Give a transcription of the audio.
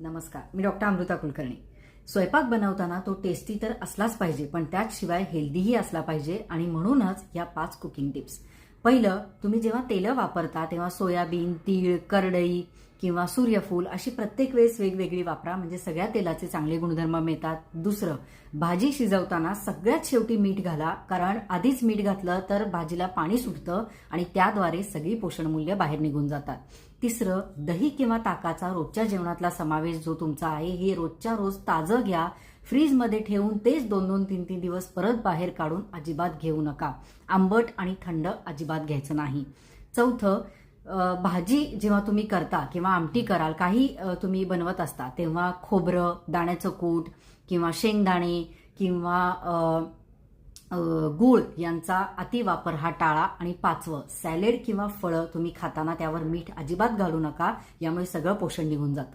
नमस्कार मी डॉक्टर अमृता कुलकर्णी. स्वयंपाक बनवताना तो टेस्टी तर असलाच पाहिजे पण त्याशिवाय हेल्दीही असला पाहिजे आणि म्हणूनच या पाच कुकिंग टिप्स पहिलं तुम्ही जेव्हा तेलं वापरता तेव्हा सोयाबीन तीळ करडई किंवा सूर्यफूल अशी प्रत्येक वेळेस वेगवेगळी वापरा. म्हणजे सगळ्या तेलाचे चांगले गुणधर्म मिळतात. दुसरं भाजी शिजवताना सगळ्यात शेवटी मीठ घाला. कारण आधीच मीठ घातलं तर भाजीला पाणी सुटतं आणि त्याद्वारे सगळी पोषणमूल्य बाहेर निघून जातात. तिसरं दही किंवा ताकाचा रोजच्या जेवणातला समावेश जो तुमचा आहे हे रोजच्या रोज ताजं घ्या. फ्रीजमध्ये ठेवून तेच दोन दोन तीन तीन दिवस परत बाहेर काढून अजिबात घेऊ नका. आंबट आणि थंड अजिबात घ्यायचं नाही. चौथं भाजी जेव्हा तुम्ही करता किंवा आमटी कराल काही तुम्ही बनवत असता तेव्हा खोबरं दाण्याचं कूट किंवा शेंगदाणे किंवा गूळ यांचा अतिवापर हा टाळा आणि पाचवं सॅलेड किंवा फळं तुम्ही खाताना त्यावर मीठ अजिबात घालू नका यामुळे सगळं पोषण निघून जातं.